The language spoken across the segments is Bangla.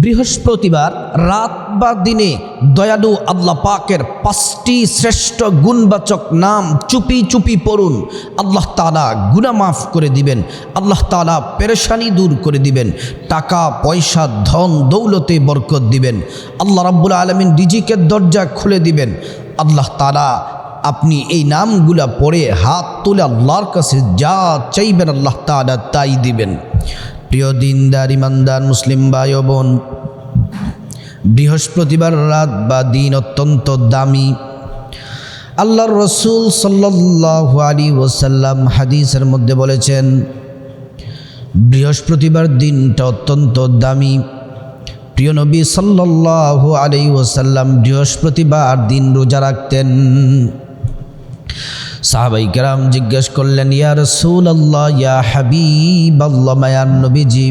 বৃহস্পতিবার রাত বা দিনে দয়ালু আল্লাহ পাকের পাঁচটি শ্রেষ্ঠ গুণবাচক নাম চুপি চুপি পড়ুন। আল্লাহ তালা গুণা মাফ করে দিবেন। আল্লাহ তালা পেরেশানি দূর করে দিবেন। টাকা, পয়সা, ধন, দৌলতে বরকত দিবেন। আল্লাহ রাব্বুল আলমিন রিজিকের দরজা খুলে দিবেন। আল্লাহ তালা আপনি এই নামগুলা পড়ে হাত তুলে আল্লাহর কাছে যা চাইবেন আল্লাহ তালা তাই দিবেন। প্রিয় দিনদার, ইমানদার, মুসলিম ভাই বোন, বৃহস্পতিবার রাত বা দিন অত্যন্ত দামি। আল্লাহর রসুল সাল্লাহ আলী ওসাল্লাম হাদিসের মধ্যে বলেছেন, বৃহস্পতিবার দিনটা অত্যন্ত দামি। প্রিয় নবী সাল্লাহ আলী ওসাল্লাম বৃহস্পতিবার দিন রোজা রাখতেন। সাহাবাই কেরাম জিজ্ঞেস করলেন, ইয়া রসুল আল্লাহ ইয়া হাবিব আল্লাহ মায়ার নবীজি,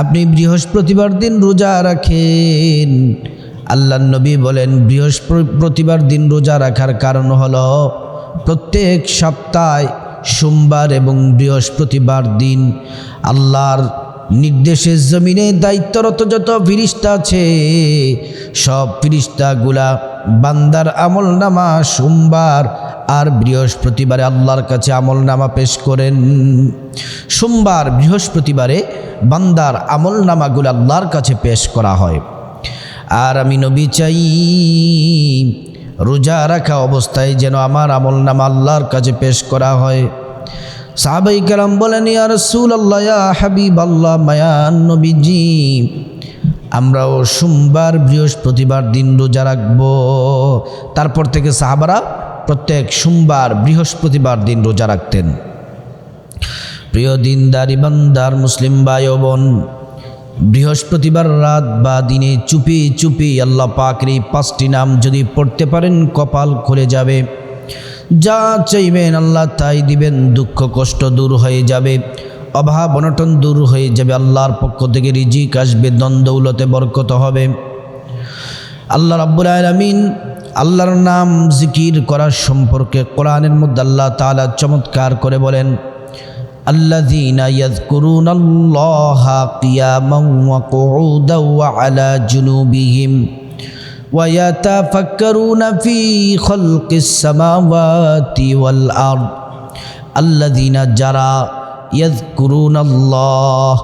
আপনি বৃহস্পতিবার দিন রোজা রাখেন? আল্লাহ নবী বলেন বৃহস্পতিবার দিন রোজা রাখার কারণ হলো প্রত্যেক সপ্তাহে সোমবার এবং বৃহস্পতিবার দিন আল্লাহর নির্দেশে জমিনে দায়িত্বরত যত ফিরিস্তা আছে, সব ফিরিস্তাগুলা বান্দার আমল নামা সোমবার আর বৃহস্পতিবারে আল্লাহর কাছে আমল নামা পেশ করেন। সোমবার বৃহস্পতিবারে বান্দার আমল নামাগুলো আল্লাহর কাছে পেশ করা হয়। আর আমি নবী চাই, রোজা রাখা অবস্থায় যেন আমার আমল নামা আল্লাহর কাছে পেশ করা হয়। সাহাবাই কালাম বলেন, ইয়া রসুল আল্লাহ হাবিব আল্লাহ মায়ান নবীজি, আমরাও সোমবার বৃহস্পতিবার দিন রোজা রাখব। তারপর থেকে সাহাবারা প্রত্যেক সোমবার, বৃহস্পতিবার দিন রোজা রাখতেন। প্রিয় দিনদার, ইমানদার, মুসলিম ভাই বোন, বৃহস্পতিবার রাত বা দিনে চুপি চুপি আল্লাহ পাকের পাঁচটি নাম যদি পড়তে পারেন, কপাল খুলে যাবে। যা চাইবেন আল্লাহ তাই দিবেন, দুঃখ কষ্ট দূর হয়ে যাবে, অভাব অনটন দূর হয়ে যাবে, আল্লাহর পক্ষ থেকে রিজিক আসবে দ্বন্দ্বৌলতে বরকত হবে। আল্লাহ রাব্বুল আলামিন আল্লাহর নাম জিকির করার সম্পর্কে কোরআনের মধ্যে আল্লাহ তাআলা চমৎকার করে বলেন الذين يذكرون الله قياما وقعودا وعلى جنوبهم ويتفكرون في خلق السماوات والأرض الذين جرى يذكرون الله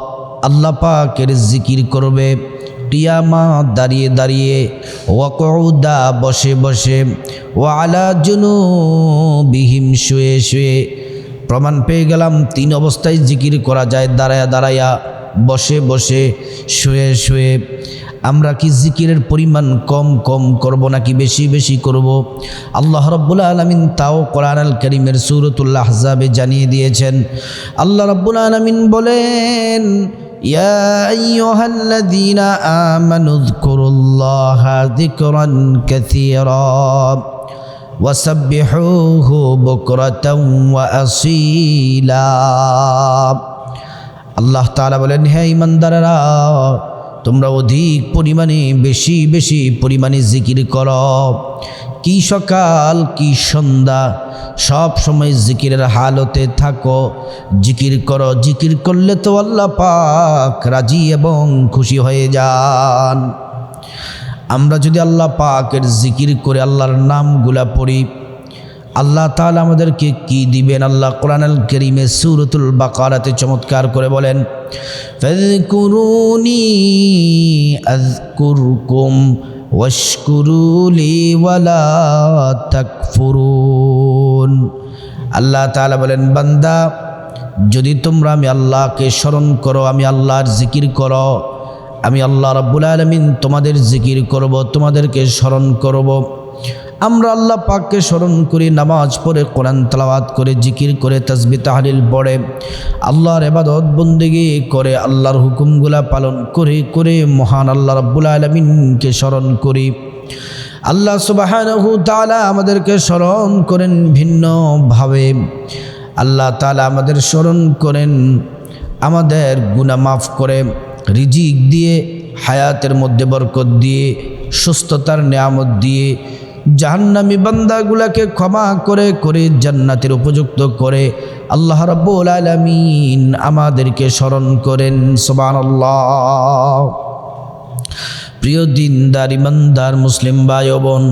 আল্লাহ পাকের জিকির করবে কিয়ামা দাঁড়িয়ে দাঁড়িয়ে ওয়াকউদা বসে বসে ও ওয়ালা জুনু বিহিম শুয়ে শুয়ে প্রমাণ পেয়ে গেলাম, তিন অবস্থায় জিকির করা যায়, দাঁড়ায়া দাঁড়ায়া বসে বসে শুয়ে শুয়ে। আমরা কি জিকিরের পরিমাণ কম কম করব নাকি বেশি বেশি করব? আল্লাহ রব্বুল আলমিন তাও কোরআন আল করিমের সুরতুল্লাহ হাজাবে জানিয়ে দিয়েছেন। আল্লাহ রব্বুল আলমিন বলেন يا أيها الذين آمنوا اذكروا الله ذكرا كثيرا وسبحوه بكرة وأصيلا আল্লাহ তাআলা বলেন হে ইমানদারেরা তোমরা অধিক পরিমাণে বেশি বেশি পরিমাণে জিকির করো কি সকাল, কি সন্ধ্যা? সব সময় জিকিরের হালতে থাকো। জিকির করো, জিকির করলে তো আল্লাহ পাক রাজি এবং খুশি হয়ে যান। আমরা যদি আল্লাহ পাকের জিকির করে আল্লাহর নামগুলা পড়ি, আল্লাহ তাহলে আমাদেরকে কি দিবেন? আল্লাহ কোরআন আল করিমে সুরতুল বাকারাতে চমৎকার করে বলেন, ফাযকুরুনি আযকুরকুম ওয়াশকুরুলি ওয়ালা তাকফুরুন। আল্লাহ তাআলা বলেন, বান্দা, যদি তোমরা আমি আল্লাহকে স্মরণ করো, আমি আল্লাহর জিকির করো, আমি আল্লাহ রাব্বুল আলামিন তোমাদের জিকির করব, তোমাদেরকে স্মরণ করব আমরা আল্লাহ পাককে স্মরণ করি, নামাজ পড়ে, কোরআন তালাওয়াত করে, জিকির করে, তসবি, তাহলিল পড়ে। আল্লাহর এবাদত বন্দিগি করে, আল্লাহর হুকুমগুলা পালন করে করে মহান আল্লাহ রাব্বুল আলমিনকে স্মরণ করি। আল্লাহ তালা আমাদেরকে স্মরণ করেন ভিন্নভাবে। আল্লাহ তালা আমাদের স্মরণ করেন, আমাদের গুণা মাফ করে, রিজিক দিয়ে, হায়াতের মধ্যে বরকত দিয়ে, সুস্থতার নিয়ামত দিয়ে জাহান্নামী বান্দাগুলাকে ক্ষমা করে করে জান্নাতের উপযুক্ত করে আল্লাহ রাব্বুল আলামিন আমাদেরকে স্মরণ করেন, সুবহানাল্লাহ। প্রিয় দিনদার, ইমানদার মুসলিম ভাই বোন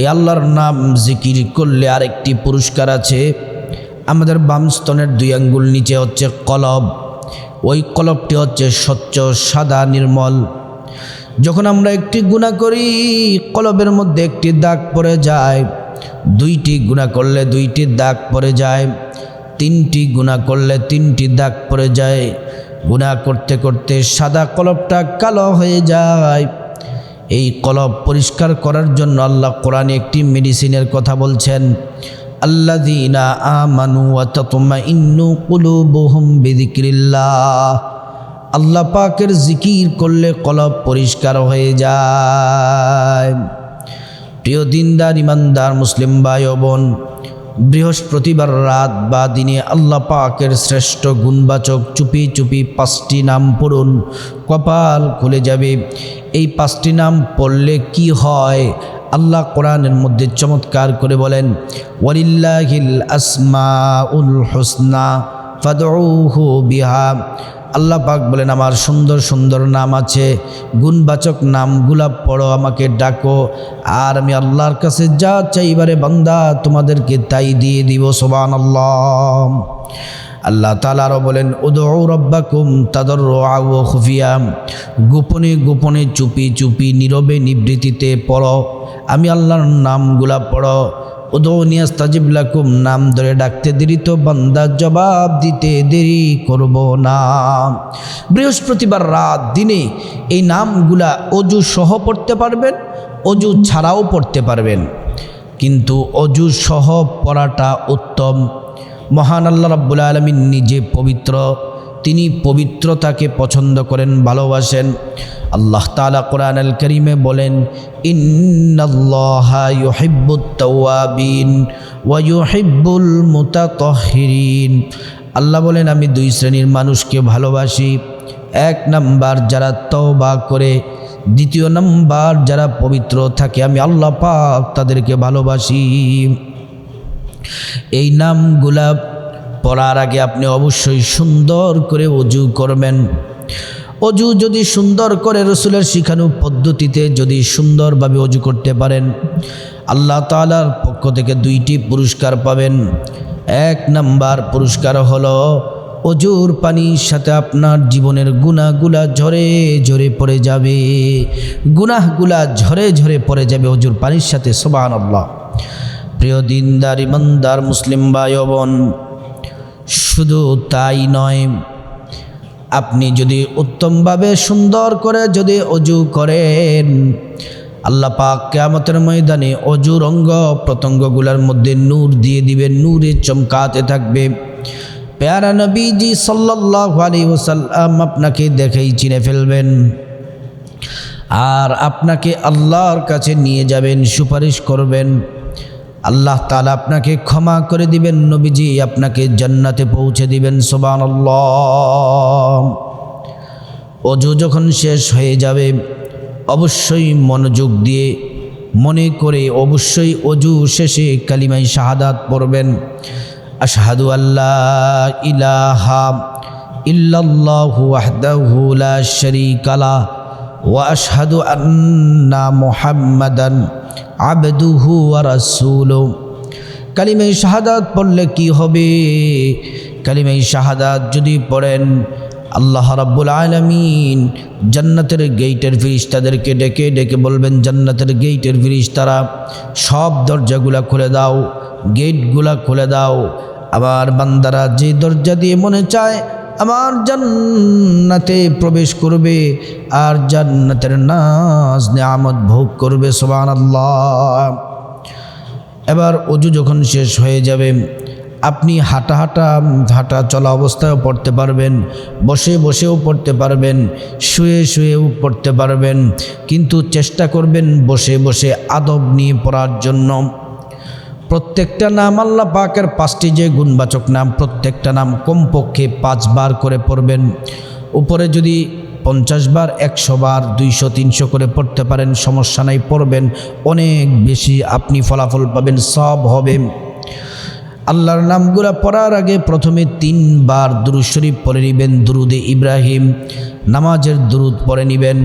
এই আল্লাহর নাম জিকির করলে আরেকটি পুরস্কার আছে। আমাদের বামস্তনের দুই আঙ্গুল নিচে হচ্ছে কলব, ওই কলবটি হচ্ছে স্বচ্ছ, সাদা, নির্মল। যখন আমরা একটি গুণা করি, কলবের মধ্যে একটি দাগ পড়ে যায়। দুইটি গুণা করলে দুইটি দাগ পড়ে যায়, তিনটি গুণা করলে তিনটি দাগ পড়ে যায়। গুণা করতে করতে সাদা কলবটা কালো হয়ে যায়। এই কলব পরিষ্কার করার জন্য আল্লাহ কোরআনে একটি মেডিসিনের কথা বলছেন, আল্লাযীনা আমানু ওয়া তাতমাইন্নু কুলুবুহুম বিযিকরিল্লাহ। আল্লাহ পাকের জিকির করলে কলব পরিষ্কার হয়ে যায়। প্রিয় দিনদার, ইমানদার, মুসলিম ভাই বোন, বৃহস্পতিবার রাত বা দিনে আল্লাহ পাকের শ্রেষ্ঠ গুণবাচক চুপি চুপি পাঁচটি নাম পড়ুন, কপাল খুলে যাবে। এই পাঁচটি নাম পড়লে কি হয়? আল্লাহ কোরআনের মধ্যে চমৎকার করে বলেন, ওয়ালিল্লাহিল আসমা উল হোসনা ফাদউহু বিহা। আল্লাহ পাক বলেন, আমার সুন্দর সুন্দর নাম আছে। গুণবাচক নামগুলা পড়ো, আমাকে ডাকো। আর আমি আল্লাহর কাছে যা চাইবারে বান্দা, তোমাদেরকে তাই দিয়ে দিব সোবান আল্লাহ আল্লাহ তালারও বলেন উদৌ রব্বাকুম তাদর আউ খুফিয়া। গোপনে গোপনে, চুপি চুপি, নীরবে নিবৃত্তিতে পড়ো। আমি আল্লাহর নাম নামগুলা পড়ো। উদৌনিয়াস্তাজিবলাকুম নাম ধরে ডাকতে দেরি তো বান্দা জবাব দিতে দেরি করব না। বৃহস্পতিবার রাত দিনে এই নামগুলা অজু সহ পড়তে পারবেন, অজু ছাড়াও পড়তে পারবেন। কিন্তু অজু সহ পড়াটা উত্তম। মহান আল্লাহ রাব্বুল আলমিন নিজে পবিত্র তিনি পবিত্রতাকে পছন্দ করেন, ভালোবাসেন। আল্লাহ তালা কোরআন আল করিমে বলেন আল্লাহ বলেন, আমি দুই শ্রেণির মানুষকে ভালোবাসি। এক নাম্বার যারা তওবা করে, দ্বিতীয় নাম্বার যারা পবিত্র থাকে, আমি আল্লাহ পাক তাদেরকে ভালোবাসি। এই নামগুলা পড়ার আগে আপনি অবশ্যই সুন্দর করে অজু করবেন। অজু যদি সুন্দর করে রসুলের শিখানো পদ্ধতিতে যদি সুন্দরভাবে অজু করতে পারেন, আল্লাহ তালার পক্ষ থেকে দুইটি পুরস্কার পাবেন। এক নাম্বার পুরস্কার হলো, অজুর পানির সাথে আপনার জীবনের গুণাগুলা ঝরে ঝরে পড়ে যাবে। গুনাহগুলা ঝরে ঝরে পড়ে যাবে অজুর পানির সাথে সোবান আল্লাহ প্রিয় দিনদার, ইমানদার, মুসলিম ভাই বোন শুধু তাই নয়, আপনি যদি উত্তমভাবে সুন্দর করে যদি অজু করেন, আল্লাহ পাক কেয়ামতের ময়দানে অজুর অঙ্গ প্রত্যঙ্গগুলোর মধ্যে নূর দিয়ে দিবেন নূরে চমকাতে থাকবে। পেয়ারা নবীজি সাল্লাহ আলী ওসাল্লাম আপনাকে দেখেই চিনে ফেলবেন। আর আপনাকে আল্লাহর কাছে নিয়ে যাবেন, সুপারিশ করবেন। আল্লাহ তালা আপনাকে ক্ষমা করে দিবেন, নবীজি আপনাকে জান্নাতে পৌঁছে দিবেন সোবান অজু যখন শেষ হয়ে যাবে, অবশ্যই মনোযোগ দিয়ে মনে করে অবশ্যই অজু শেষে কালিমাই শাহাদাত পড়বেন। আশহাদু আল্লাহ ইলাহা ইল্লাল্লাহু ওয়াহদাহু লা শারীকা লা ওয়া আশহাদু আন্না মুহাম্মাদান আবদুহু রাসূলুহু কালিমাই শাহাদাত পড়লে কি হবে? কালিমাই শাহাদাত যদি পড়েন, আল্লাহ রাব্বুল আলামিন জান্নাতের গেইটের ফিরিস্তাদেরকে ডেকে ডেকে বলবেন, জান্নাতের গেইটের ফিরিস্তারা, সব দরজাগুলা খুলে দাও, গেটগুলা খুলে দাও। আবার বান্দারা যে দরজা দিয়ে মনে চায় আমার জান্নাতে প্রবেশ করবে আর জান্নাতের নাজ নেয়ামত ভোগ করবে সোবান আল্লাহ এবার অজু যখন শেষ হয়ে যাবে, আপনি হাঁটা হাঁটা হাঁটা চলা অবস্থায়ও পড়তে পারবেন, বসে বসেও পড়তে পারবেন, শুয়ে শুয়েও পড়তে পারবেন, কিন্তু চেষ্টা করবেন বসে বসে আদব নিয়ে পড়ার জন্য। প্রত্যেকটা নাম আল্লাহ পাকের পাঁচটি যে গুণবাচক নাম, প্রত্যেকটা নাম কমপক্ষে পাঁচবার করে পড়বেন। উপরে যদি পঞ্চাশ বার একশো বার দুইশো, তিনশো করে পড়তে পারেন, সমস্যা নাই, পড়বেন। অনেক বেশি আপনি ফলাফল পাবেন, সব হবে। আল্লাহর নামগুলো পড়ার আগে প্রথমে তিনবার দুরু শরীফ পড়ে নেবেন, দুরুদে ইব্রাহিম। নামাজের দুরুদ পড়ে নেবেন।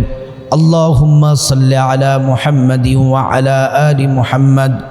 আল্লাহ সাল্লাহ আলা মুহাম্মদ আলা আলী মুহাম্মদ।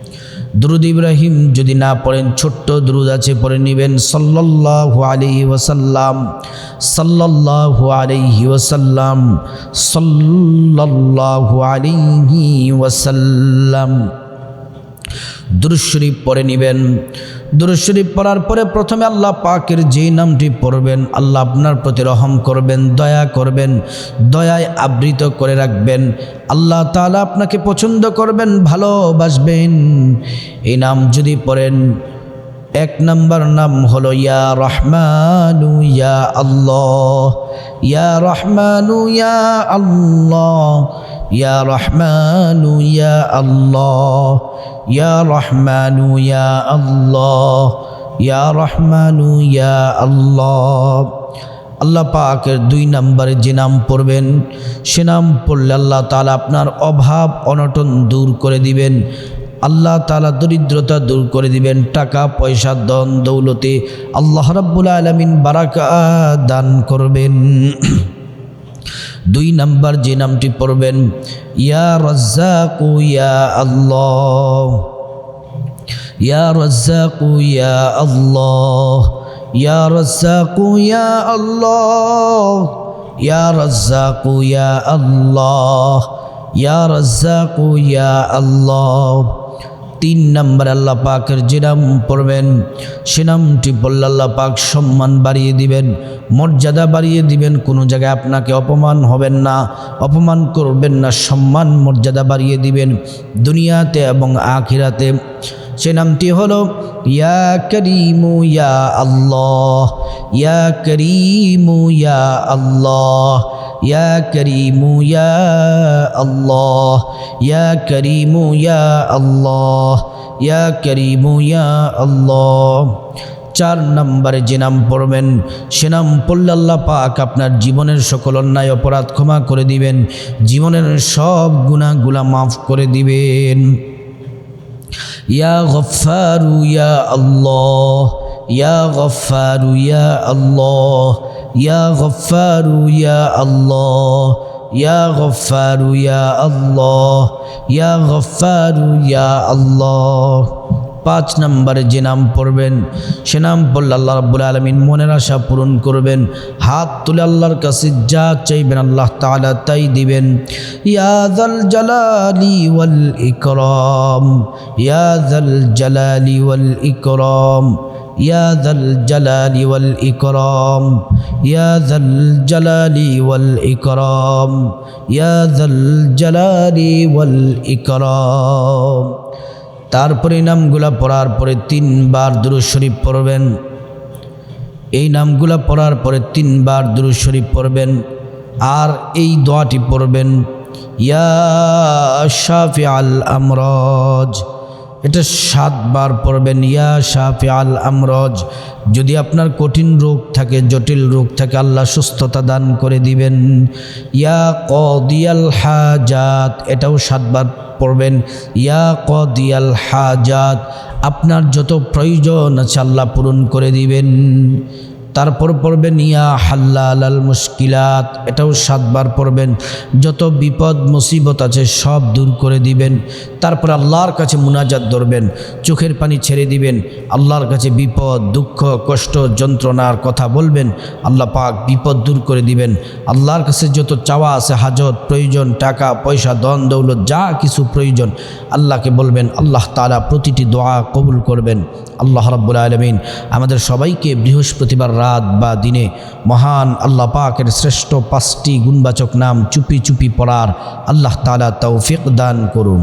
দ্রুদ ইব্রাহিম যদি না পড়েন, ছোট্ট দ্রুদ আছে, পড়ে নেবেন। সাল্লাহ আলহি ওসাল্লাম সাল্লাহ আলহি ওসাল্লাম সাল্লাহ আলহি ওয়াসাল্লাম। দুরুদ পরে নেবেন। দুরুশরীফ পড়ার পরে প্রথমে আল্লাহ পাকের যেই নামটি পড়বেন, আল্লাহ আপনার প্রতি রহম করবেন, দয়া করবেন, দয়ায় আবৃত করে রাখবেন। আল্লাহ তালা আপনাকে পছন্দ করবেন, ভালোবাসবেন। এই নাম যদি পড়েন, এক নম্বর নাম হলো, ইয়া রহমানু ইয়া আল্লাহ ইয়া রহমানু ইয়া আল্লাহ ইয়া রহমানু ইয়া আল্লাহ ইয়া রহমানু ইয়া আল্লাহ, ইয়া রহমানু ইয়া আল্লাহ। আল্লাহ পাকের দুই নম্বরে যে নাম পড়বেন, সে নাম পড়লে আল্লাহ তালা আপনার অভাব, অনটন দূর করে দিবেন। আল্লাহ তালা দরিদ্রতা দূর করে দিবেন, টাকা, পয়সা দন দৌলতে। আল্লাহ রাব্বুল আলমিন বারাকা দান করবেন। দুই নাম্বার যে নামটি পড়বেন, ইয়া রাজ্জাকু, ইয়া আল্লাহ। ইয়া রাজ্জাকু, ইয়া আল্লাহ। ইয়া রাজ্জাকু, ইয়া আল্লাহ। ইয়া রাজ্জাকু, ইয়া আল্লাহ। ইয়া রাজ্জাকু, ইয়া আল্লাহ। তিন নম্বর আল্লাহ পাকের যে নাম পড়বেন, সে নামটি বললে আল্লাহ পাক সম্মান বাড়িয়ে দিবেন, মর্যাদা বাড়িয়ে দিবেন, কোনো জায়গায় আপনাকে অপমান হবেন না, অপমান করবেন না, সম্মান, মর্যাদা বাড়িয়ে দিবেন দুনিয়াতে এবং আখিরাতে। সে নামটি হলো, ইয়া করিমু ইয়া আল্লাহ, ইয়া করিমু ইয়া আল্লাহ। ইয়া করিমু ইয়া আল্লাহ ইয়া করিমু ইয়া আল্লাহ ইয়া করিমু ইয়া আল্লাহ চার নম্বরে যে নাম পড়বেন, সে নাম পড়লে আল্লাহ পাক আপনার জীবনের সকল অন্যায়, অপরাধ ক্ষমা করে দিবেন, জীবনের সব গুণাগুলা মাফ করে দিবেন। ইয়া গফারু ইয়া আল্লাহ, ইয়া গফারু ইয়া আল্লাহ। ইয়া গফারু ইয়া আল্লাহ, ইয়া গফারু ইয়া আল্লাহ, ইয়া গফারু ইয়া আল্লাহ। পাঁচ নম্বরে যে নাম পড়বেন, সে নাম পড়লে আল্লাহ রাব্বুল আলমিন মনের আশা পূরণ করবেন। হাত তুলে আল্লাহর কাছে যা চাইবেন আল্লাহ তাআলা তাই দিবেন। ইয়াদাল জালালি ওয়াল ইকরাম ইয়াদাল জালালি ওয়াল ইকরাম। ইয়া জাল জালালি ওয়াল ইকরাম, ইয়া জাল জালালি ওয়াল ইকরাম, ইয়া জাল জালালি ওয়াল তারপরে নামগুলা পড়ার পরে তিনবার দুরুদ শরীফ পড়বেন। এই নামগুলো পড়ার পরে তিনবার দুরুদ শরীফ পড়বেন। আর এই দোয়াটি পড়বেন, ইয়া শাফি আল আমরাজ এটা সাতবার পড়বেন, ইয়া শাফি আল আমরজ যদি আপনার কঠিন রোগ থাকে, জটিল রোগ থাকে, আল্লাহ সুস্থতা দান করে দিবেন। ইয়া কদিয়াল হাজাত এটাও সাতবার পড়বেন, ইয়া কদিয়াল হাজাত আপনার যত প্রয়োজন আছে আল্লাহ পূরণ করে দিবেন। তারপর পড়বেন, ইয়া হাল্লাল আল মুশকিলাত, এটাও সাতবার পড়বেন। যত বিপদ, মুসিবত আছে, সব দূর করে দিবেন। তারপর আল্লাহর কাছে মুনাজাত ধরবেন, চোখের পানি ছেড়ে দিবেন। আল্লাহর কাছে বিপদ, দুঃখ, কষ্ট, যন্ত্রণার কথা বলবেন। আল্লাহ পাক বিপদ দূর করে দিবেন। আল্লাহর কাছে যত চাওয়া আছে, হাজত, প্রয়োজন, টাকা, পয়সা দন দৌলত, যা কিছু প্রয়োজন আল্লাহকে বলবেন, আল্লাহ তালা প্রতিটি দোয়া কবুল করবেন। আল্লাহ রাব্বুল আলমিন আমাদের সবাইকে বৃহস্পতিবার রাত বা দিনে মহান আল্লাহ পাকের শ্রেষ্ঠ পাঁচটি গুণবাচক নাম চুপি চুপি পড়ার আল্লাহ তালা তৌফিক দান করুন।